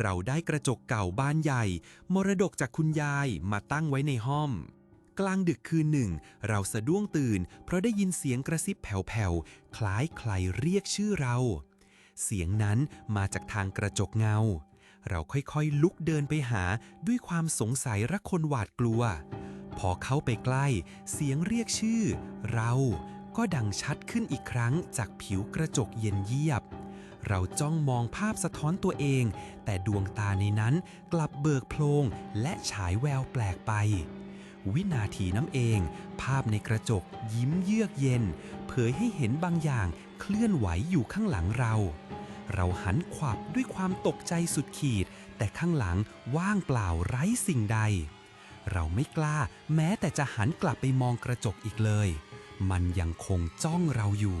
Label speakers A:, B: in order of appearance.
A: เราได้กระจกเก่าบานใหญ่ มรดกจากคุณยายมาตั้งไว้ในห้อง กลางดึกคืนหนึ่ง เราสะดุ้งตื่น เพราะได้ยินเสียงกระซิบแผ่วๆ คล้ายใครเรียกชื่อเรา เสียงนั้นมาจากทางกระจกเงา เราค่อยๆ ลุกเดินไปหาด้วยความสงสัยระคนหวาดกลัว พอเข้าไปใกล้ เสียงเรียกชื่อ เราก็ดังชัดขึ้นอีกครั้งจากผิวกระจกเย็นเยียบ เราจ้องมองภาพสะท้อนตัวเอง แต่ดวงตาในนั้นกลับเบิกโพลงและฉายแววแปลกไป วินาทีน้ำเอง ภาพในกระจกยิ้มเยือกเย็น เผยให้เห็นบางอย่างเคลื่อนไหวอยู่ข้างหลังเรา เราหันขวับด้วยความตกใจสุดขีด แต่ข้างหลังว่างเปล่าไร้สิ่งใด เราไม่กล้าแม้แต่จะหันกลับไปมองกระจกอีกเลย มันยังคงจ้องเราอยู่